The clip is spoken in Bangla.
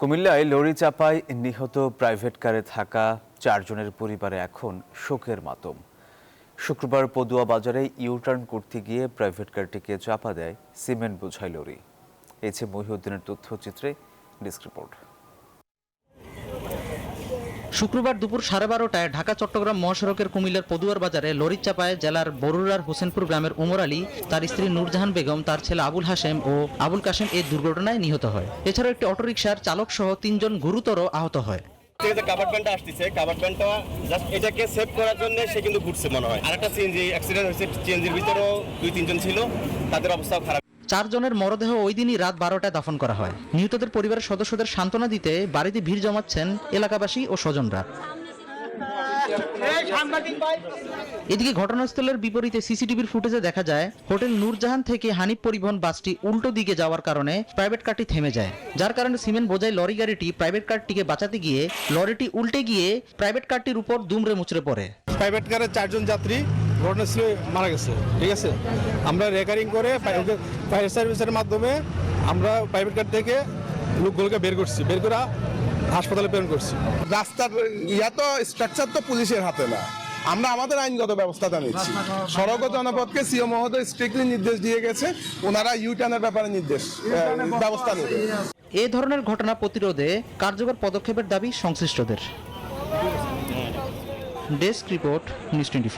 কুমিল্লায় লরি চাপায় নিহত প্রাইভেট কারে থাকা চারজনের পরিবারে এখন শোকের মাতম। শুক্রবার পদুয়া বাজারে ইউটার্ন করতে গিয়ে প্রাইভেট কারটিকে চাপা দেয় সিমেন্ট বোঝাই লরি। এছে মহিউদ্দিনের তথ্যচিত্রে ডেস্ক রিপোর্ট। শুক্রবার দুপুর সাড়ে বারোটায় ঢাকা, চট্টগ্রাম মহাসড়কের কুমিল্লার পদুয়ার বাজারে লরির চাপায় জেলার বরুড়ার হোসেনপুর গ্রামের উমর আলী, তার স্ত্রী নূরজাহান বেগম, তার ছেলে আবুল হাসেম ও আবুল কাশেম এই দুর্ঘটনায় নিহত হয়। এছাড়াও একটি অটোরিকশার চালক সহ তিনজন গুরুতর আহত হয়। যে আসতেছে করার জন্য সে কিন্তু ঘুরছে মনে হয়। আরেকটা অ্যাক্সিডেন্ট ভিতরেও দুই, তিনজন ছিল, তাদের অবস্থাও খারাপ। চারজনের মরদেহ ওই দিনই রাত বারোটায় দাফন করা হয়। নিহতদের পরিবারের সদস্যদের সান্ত্বনা দিতে বাড়িতে ভিড় জমাচ্ছেন এলাকাবাসী ও স্বজনরা। এদিকে ঘটনাস্থলের বিপরীতে সিসিটিভির ফুটেজে দেখা যায়, হোটেল নূরজাহান থেকে হানিফ পরিবহন বাসটি উল্টো দিকে যাওয়ার কারণে প্রাইভেট কারটি থেমে যায়। যার কারণে সিমেন্ট বোঝাই লরি গাড়িটি প্রাইভেট কারটিকে বাঁচাতে গিয়ে লরিটি উল্টে গিয়ে প্রাইভেট কারটির উপর দুমড়ে মুচড়ে পড়ে। প্রাইভেট কারের চারজন যাত্রী ঘটনাস্থলে মারা গেছে, ঠিক আছে? আমরা রেকারিং করে ফায়ার সার্ভিসের মাধ্যমে আমরা প্রাইভেট কার থেকে লোকগুলোকে বের করছি বের করে হাসপাতালে প্রেরণ করছি। রাস্তার ইয়া তো স্ট্রাকচার তো পুলিশের হাতে না। আমরা আমাদের আইনগত ব্যবস্থাটা নিচ্ছি। সড়ক ও জনপথকে সিও মহোদয় স্ট্রিক্টলি নির্দেশ দিয়ে গেছে ওনারা ইউ টার্নের ব্যাপারে নির্দেশ ব্যবস্থা নেবে। এ ধরনের ঘটনা প্রতিরোধে কার্যকর পদক্ষেপের দাবি সংশ্লিষ্টদের। Desk report news twenty